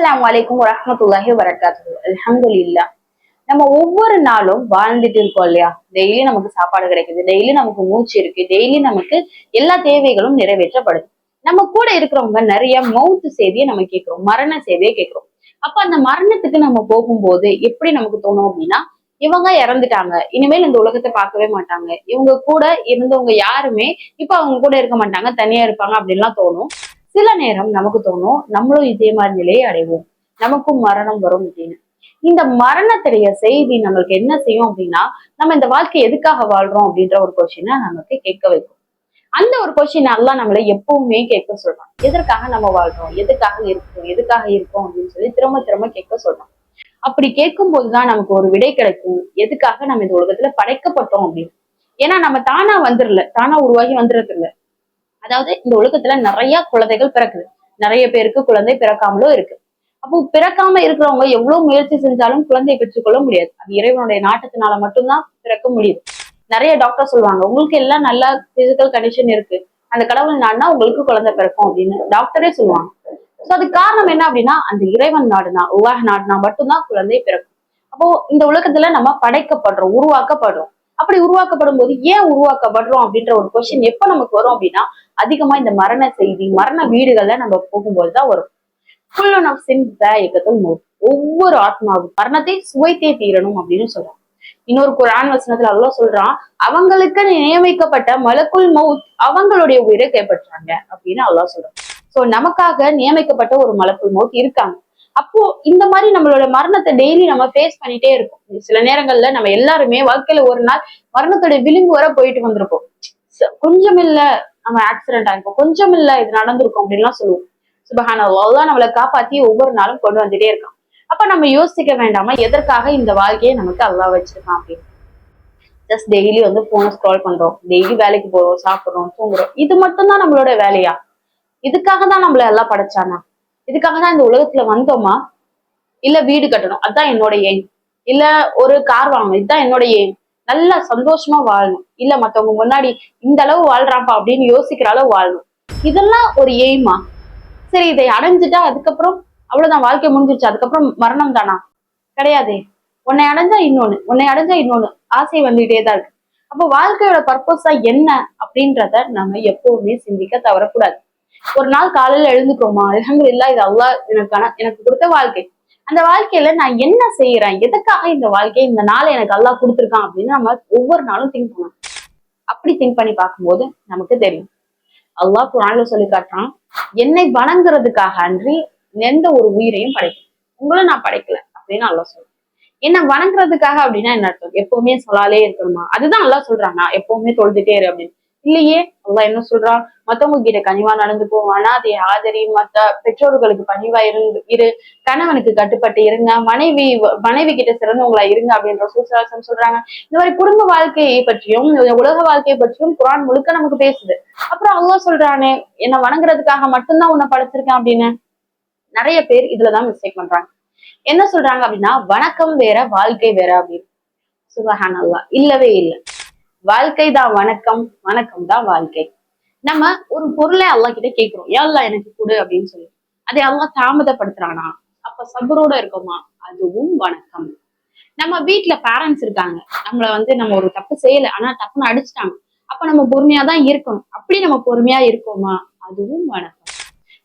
அஸ்லாம் வலைக்கும் வரமத்துல்லாஹி வரகாத்து அல்ஹம்துலில்லா நம்ம ஒவ்வொரு நாளும் வாழ்ந்துட்டு இருக்கோம் இல்லையா? டெய்லி நமக்கு சாப்பாடு கிடைக்குது டெய்லி நமக்கு மூச்சு இருக்கு டெய்லி நமக்கு எல்லா தேவைகளும் நிறைவேற்றப்படுது. நம்ம கூட இருக்கிறவங்க நிறைய மவுத்து செய்தியை நம்ம கேட்கிறோம் மரண செய்தியை கேட்கிறோம். அப்ப அந்த மரணத்துக்கு நம்ம போகும்போது எப்படி நமக்கு தோணும் அப்படின்னா இவங்க இறந்துட்டாங்க இனிமேல் இந்த உலகத்தை பார்க்கவே மாட்டாங்க. இவங்க கூட இருந்தவங்க யாருமே இப்ப அவங்க கூட இருக்க மாட்டாங்க தனியா இருப்பாங்க அப்படின்லாம் தோணும். சில நேரம் நமக்கு தோணும் நம்மளும் இதே மாதிரி நிலையை அடைவோம். நமக்கும் மரணம் வரும் அப்படின்னு. இந்த மரணத்துடைய செய்தி நம்மளுக்கு என்ன செய்யும் அப்படின்னா நம்ம இந்த வாழ்க்கை எதுக்காக வாழ்றோம் அப்படின்ற ஒரு கொஸ்டினை நமக்கு கேட்க வைக்கும். அந்த ஒரு கொஸ்டின் எல்லாம் நம்மளை எப்பவுமே கேட்க சொல்றான். எதற்காக நம்ம வாழ்றோம்? எதுக்காக இருக்கோம்? எதுக்காக இருக்கோம் அப்படின்னு சொல்லி திரும்ப திரும்ப கேட்க சொல்றோம் அப்படி கேட்கும் போதுதான் நமக்கு ஒரு விடை கிடைக்கும். எதுக்காக நம்ம இந்த உலகத்துல படைக்கப்பட்டோம் அப்படின்னு. ஏன்னா நம்ம தானா வந்துடல தானா உருவாகி வந்துடுறது இல்ல அதாவது இந்த உலகத்துல நிறைய குழந்தைகள் பிறக்குது. நிறைய பேருக்கு குழந்தை பிறக்காமலும் இருக்கு. அப்போ பிறக்காம இருக்கிறவங்க எவ்வளவு முயற்சி செஞ்சாலும் குழந்தையை பெற்றுக்கொள்ள முடியாது. அது இறைவனுடைய நாட்டத்தினால மட்டும்தான் பிறக்க முடியுது நிறைய டாக்டர் சொல்லுவாங்க உங்களுக்கு எல்லாம் நல்ல பிசிக்கல் கண்டிஷன் இருக்கு. அந்த கடவுள் நாடுனா உங்களுக்கு குழந்தை பிறக்கும் அப்படின்னு டாக்டரே சொல்லுவாங்க. சோ அதுக்கு காரணம் என்ன அப்படின்னா அந்த இறைவன் நாடுனா உலக நாடுனா மட்டும்தான் குழந்தை பிறக்கும். அப்போ இந்த உலகத்துல நம்ம படைக்கப்படுறோம் உருவாக்கப்படுறோம். அப்படி உருவாக்கப்படும் போது ஏன் உருவாக்கப்படுறோம் அப்படின்ற ஒரு கொஸ்டின் எப்ப நமக்கு வரும் அப்படின்னா அதிகமா இந்த மரண செய்தி மரண வீடுகள்ல நம்ம போகும்போது தான் வரும். ஃபுல் ஆஃப் சின் இயக்கத்தில் ஒவ்வொரு ஆத்மாவும் மரணத்தை சுவைத்தே தீரணும் அப்படின்னு சொல்றான் இன்னொரு குரான் வசனத்துல அல்லாஹ் சொல்றான் அவங்களுக்கு நியமிக்கப்பட்ட மலக்குள் மவுத் அவங்களுடைய உயிரை கைப்பற்றாங்க அப்படின்னு அல்லாஹ் சொல்றான். சோ நமக்காக நியமிக்கப்பட்ட ஒரு மலக்குள் மவுத் இருக்காங்க. அப்போ இந்த மாதிரி நம்மளோட மரணத்தை டெய்லி நம்ம ஃபேஸ் பண்ணிட்டே இருக்கோம் சில நேரங்கள்ல நம்ம எல்லாருமே வாழ்க்கையில ஒரு நாள் மரணத்தோட விளிம்பு வர போயிட்டு வந்திருப்போம். கொஞ்சம் இல்ல நம்ம ஆக்சிடென்ட் ஆயிருக்கோம் கொஞ்சம் இல்ல இது நடந்திருக்கும் அப்படின்லாம் சொல்லுவோம். சுபஹான அல்லாஹ் நம்மளை காப்பாத்தி ஒவ்வொரு நாளும் கொண்டு வந்துட்டே இருக்கான். அப்ப நம்ம யோசிக்க வேண்டாமா எதற்காக இந்த வாழ்க்கையை நமக்கு அல்லா வச்சிருக்கான் அப்படின்னு? ஜஸ்ட் டெய்லி வந்து போனை ஸ்க்ரால் பண்றோம். டெய்லி வேலைக்கு போறோம் சாப்பிடுறோம் தூங்குறோம். இது மட்டும்தான் நம்மளோட வேலையா? இதுக்காக தான் நம்மள எல்லாம் படைச்சானா? இதுக்காக தான் இந்த உலகத்துல வந்தோமா? இல்ல வீடு கட்டணும். அதான் என்னோட எய்ம் இல்ல ஒரு கார் வாங்கணும். இதுதான் என்னோட எய்ம் நல்லா சந்தோஷமா வாழணும். இல்ல மத்தவங்க முன்னாடி இந்த அளவு வாழ்றாப்பா அப்படின்னு யோசிக்கிற அளவு வாழணும். இதெல்லாம் ஒரு எய்மா சரி இதை அடைஞ்சிட்டா அதுக்கப்புறம் அவ்வளவுதான். வாழ்க்கை முடிஞ்சிருச்சு. அதுக்கப்புறம் மரணம் தானா? கிடையாதே. உன்னை அடைஞ்சா இன்னொன்னு. உன்னை அடைஞ்சா இன்னொன்னு. ஆசை வந்துகிட்டே தான் இருக்கு. அப்போ வாழ்க்கையோட பர்பஸா என்ன அப்படின்றத நம்ம எப்பவுமே சிந்திக்க தவறக்கூடாது. ஒரு நாள் காலையில எழுந்துக்கிறோமா இல்லா இது அல்லா எனக்கான எனக்கு கொடுத்த வாழ்க்கை. அந்த வாழ்க்கையில நான் என்ன செய்யறேன் எதுக்காக இந்த வாழ்க்கை? இந்த நாளை எனக்கு அல்லா கொடுத்துருக்கான் அப்படின்னு நம்ம ஒவ்வொரு நாளும் திங்க் பண்ணணும். அப்படி திங்க் பண்ணி பார்க்கும்போது நமக்கு தெரியும். அல்லாஹ் குரான்ல சொல்லி காட்டுறான் என்னை வணங்குறதுக்காக அன்றி எந்த ஒரு உயிரையும் படைக்கும் உங்களை நான் படைக்கல. அப்படின்னு அல்லா சொல்றேன். என்ன வணங்குறதுக்காக அப்படின்னா என்ன அர்த்தம்? எப்பவுமே சொல்லாலே இருக்கணுமா? அதுதான் அல்லா சொல்றான் நான் எப்பவுமே தொழுதுட்டே இரு அப்படின்னு. இல்லையே? அல்லாஹ் என்ன சொல்றான்? மத்தவங்க கிட்ட கனிவா நடந்துக்கோ அனாதை ஆதரி மத்த பெற்றோர்களுக்கு பணிவா இருந்து இரு. கணவனுக்கு கட்டுப்பட்டு இருங்க. மனைவி மனைவி கிட்ட சிறந்தவங்களா இருங்க அப்படின்ற சூசராசம் சொல்றாங்க. இந்த மாதிரி குடும்ப வாழ்க்கையை பற்றியும் உலக வாழ்க்கையை பற்றியும் குரான் முழுக்க நமக்கு பேசுது. அப்புறம் அல்லாஹ் சொல்றானே என்ன வணங்குறதுக்காக மட்டும்தான் உன்னை படைச்சிருக்கேன் அப்படின்னு. நிறைய பேர் இதுலதான் மிஸ்டேக் பண்றாங்க. என்ன சொல்றாங்க அப்படின்னா வணக்கம் வேற வாழ்க்கை வேற அப்படின்னு. சுபஹான் அல்லாஹ் இல்லவே இல்லை. வாழ்க்கை தான் வணக்கம் வணக்கம் தான் வாழ்க்கை. நம்ம ஒரு பொருளை அல்லா கிட்ட கேட்கிறோம். ஏன் எனக்கு கொடு அப்படின்னு சொல்லி. அதை அல்லா தாமதப்படுத்துறானா? அப்ப சபரோட இருக்கோமா? அதுவும் வணக்கம். நம்ம வீட்டுல பேரண்ட்ஸ் இருக்காங்க. நம்மள வந்து நம்ம ஒரு தப்பு செய்யல ஆனா தப்புன்னு அடிச்சிட்டாங்க. அப்ப நம்ம பொறுமையா தான் இருக்கணும். அப்படி நம்ம பொறுமையா இருக்கோமா? அதுவும் வணக்கம்.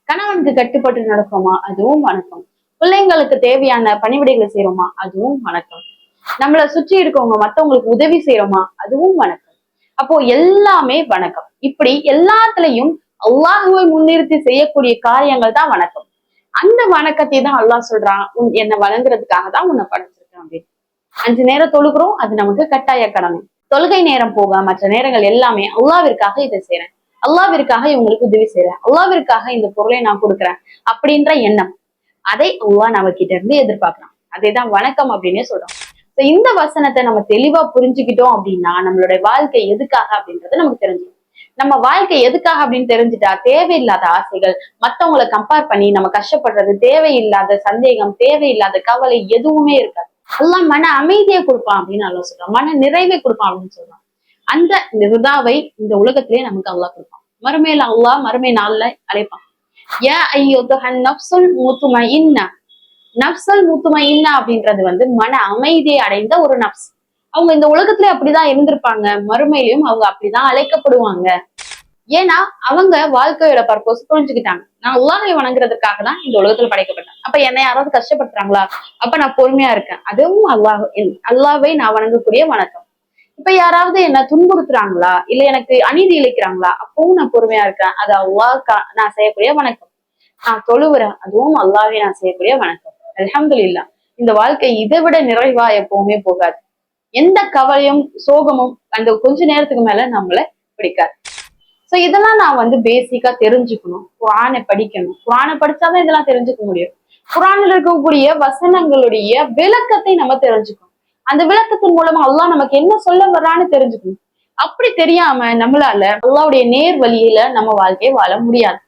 கணவனுக்கு கட்டுப்பட்டு நடக்கோமா? அதுவும் வணக்கம். பிள்ளைங்களுக்கு தேவையான பணிவிடைகளை செய்யறோமா அதுவும் வணக்கம். நம்மளை சுற்றி இருக்கவங்க மத்தவங்களுக்கு உதவி செய்யறோமா? அதுவும் வணக்கம். அப்போ எல்லாமே வணக்கம். இப்படி எல்லாத்துலயும் அல்லாஹுவை முன்னிறுத்தி செய்யக்கூடிய காரியங்கள் தான் வணக்கம். அந்த வணக்கத்தை தான் அல்லாஹ் சொல்றான் உன் என்னை வணங்குறதுக்காக தான் உன்னை படைச்சிருக்கேன் அப்படின்னு. அஞ்சு நேரம் தொழுகிறோம் அது நமக்கு கட்டாய கடமை. தொழுகை நேரம் போக மற்ற நேரங்கள் எல்லாமே அல்லாவிற்காக இதை செய்யறேன் அல்லாவிற்காக இவங்களுக்கு உதவி செய்யறேன் அல்லாவிற்காக இந்த பொருளை நான் கொடுக்குறேன் அப்படின்ற எண்ணம். அதை அல்லாஹ் நம்ம கிட்ட இருந்து எதிர்பார்க்கிறான். அதே தான் வணக்கம் அப்படின்னே சொல்றோம் So இந்த வசனத்தை நம்ம தெளிவா புரிஞ்சுக்கிட்டோம் அப்படின்னா நம்மளுடைய வாழ்க்கை எதுக்காக அப்படின்றது நமக்கு தெரிஞ்சிடும் நம்ம வாழ்க்கை எதுக்காக அப்படின்னு தெரிஞ்சுட்டா தேவையில்லாத ஆசைகள் மத்தவங்களை கம்பேர் பண்ணி நம்ம கஷ்டப்படுறது தேவையில்லாத சந்தேகம் தேவையில்லாத கவலை எதுவுமே இருக்காது. எல்லாம் மன அமைதியை கொடுப்பான் அப்படின்னு அல்லாஹ் சொல்றான். மன நிறைவை கொடுப்பான் அப்படின்னு சொல்றான். அந்த நிர்தாவை இந்த உலகத்திலே நமக்கு அல்லா கொடுப்பான். மறுமையில அல்லா மறுமை நாள்ல அழைப்பான். யா ஐயோ நப்சுல் முத்துமையின்ன. நப்சல் முத்துமையின்னா அப்படின்றது வந்து மன அமைதியை அடைந்த ஒரு நப்ஸ். அவங்க இந்த உலகத்துல அப்படிதான் இருந்திருப்பாங்க. மறுமையிலும் அவங்க அப்படிதான் அழைக்கப்படுவாங்க. ஏன்னா அவங்க வாழ்க்கையோட பர்பஸ் புரிஞ்சுக்கிட்டாங்க. நான் அல்லாஹை வணங்குறதுக்காக தான் இந்த உலகத்துல படைக்கப்பட்டேன். அப்ப என்னை யாராவது கஷ்டப்படுத்துறாங்களா? அப்ப நான் பொறுமையா இருக்கேன். அதுவும் அல்லாஹ் அல்லாவை நான் வணங்கக்கூடிய வணக்கம். இப்ப யாராவது என்ன துன்புறுத்துறாங்களா? இல்ல எனக்கு அநீதி இழைக்கிறாங்களா? அப்பவும் நான் பொறுமையா இருக்கேன். அது அல்லாஹ் நான் செய்யக்கூடிய வணக்கம். நான் தொழுவுறேன். அதுவும் அல்லாவே நான் செய்யக்கூடிய வணக்கம். அல்ஹம்துலில்லாஹ் இந்த வாழ்க்கை இதை விட நிறைவா எப்பவுமே போகாது. எந்த கவலையும் சோகமும் அந்த கொஞ்ச நேரத்துக்கு மேல நம்மள பிடிக்காது. சோ இதெல்லாம் நான் வந்து பேசிக்கா தெரிஞ்சுக்கணும். குரானை படிக்கணும். குரானை படிச்சாதான் இதெல்லாம் தெரிஞ்சுக்க முடியும். குரானில் இருக்கக்கூடிய வசனங்களுடைய விளக்கத்தை நம்ம தெரிஞ்சுக்கணும். அந்த விளக்கத்தின் மூலமா அல்லாஹ் நமக்கு என்ன சொல்ல வர்றான்னு தெரிஞ்சுக்கணும். அப்படி தெரியாம நம்மளால அல்லாவுடைய நேர் வழியில நம்ம வாழ்க்கையை வாழ முடியாது.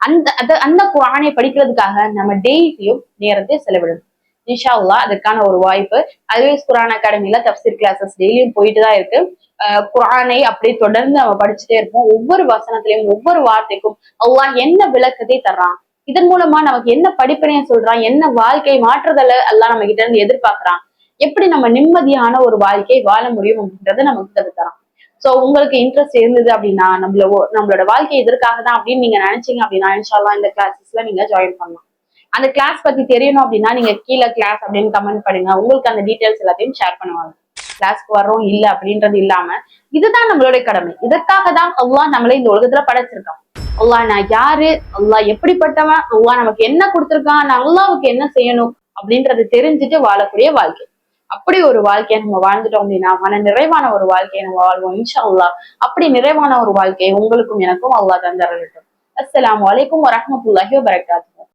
அந்த அந்த குரானை படிக்கிறதுக்காக நம்ம டெய்லியும் நேரத்தை செலவிடணும். இன்ஷா அதுக்கான ஒரு வாய்ப்பு. அல்வேஸ் குரான் அகாடமியில தப்சீர் கிளாஸஸ் டெய்லியும் போயிட்டு தான் இருக்கு. அஹ் குரானை அப்படியே தொடர்ந்து நம்ம படிச்சுட்டே இருப்போம். ஒவ்வொரு வசனத்திலையும் ஒவ்வொரு வார்த்தைக்கும் அல்லாஹ் என்ன விளக்கத்தை தர்றான்? இதன் மூலமா நமக்கு என்ன படிப்பினையை சொல்றான்? என்ன வாழ்க்கை மாற்றுதல எல்லாம் நம்ம கிட்ட இருந்து எதிர்பார்க்கறான்? எப்படி நம்ம நிம்மதியான ஒரு வாழ்க்கையை வாழ முடியும் அப்படின்றத நமக்கு கத்து தரான் சோ உங்களுக்கு இன்ட்ரெஸ்ட் இருந்தது அப்படின்னா நம்மள நம்மளோட வாழ்க்கை எதற்காக தான் அப்படின்னு நீங்க நினைச்சீங்க அப்படின்னா இன்ஷால்லா இந்த கிளாஸஸ்ல நீங்க ஜாயின் பண்ணலாம். அந்த கிளாஸ் பத்தி தெரியணும் அப்படின்னா நீங்க கீழே கிளாஸ் அப்படின்னு கமெண்ட் பண்ணுங்க. உங்களுக்கு அந்த டீடைல்ஸ் எல்லாத்தையும் ஷேர் பண்ணுவாங்க. கிளாஸ்க்கு வரோம் இல்ல அப்படின்றது இல்லாம இதுதான் நம்மளுடைய கடமை. இதற்காக தான் அவ்வளோ நம்மளை இந்த உலகத்துல படைச்சிருக்கான். அல்லா நான் யாரு? அல்லா எப்படிப்பட்டவன்? அல்லாஹ் நமக்கு என்ன கொடுத்துருக்கான்? நான் அல்லாவுக்கு என்ன செய்யணும்? அப்படின்றத தெரிஞ்சுட்டு வாழக்கூடிய வாழ்க்கை. அப்படி ஒரு வாழ்க்கையை நம்ம வாழ்ந்துட்டோம் அப்படின்னா மன நிறைவான ஒரு வாழ்க்கையை நம்ம வாழ்வோம் இன்ஷா அல்லா அப்படி நிறைவான ஒரு வாழ்க்கையை உங்களுக்கும் எனக்கும் அல்லாஹ் தந்தரட்டும் அஸ்லாம் அலைக்கும் வரமத்துல்லாஹி வபரகாத்து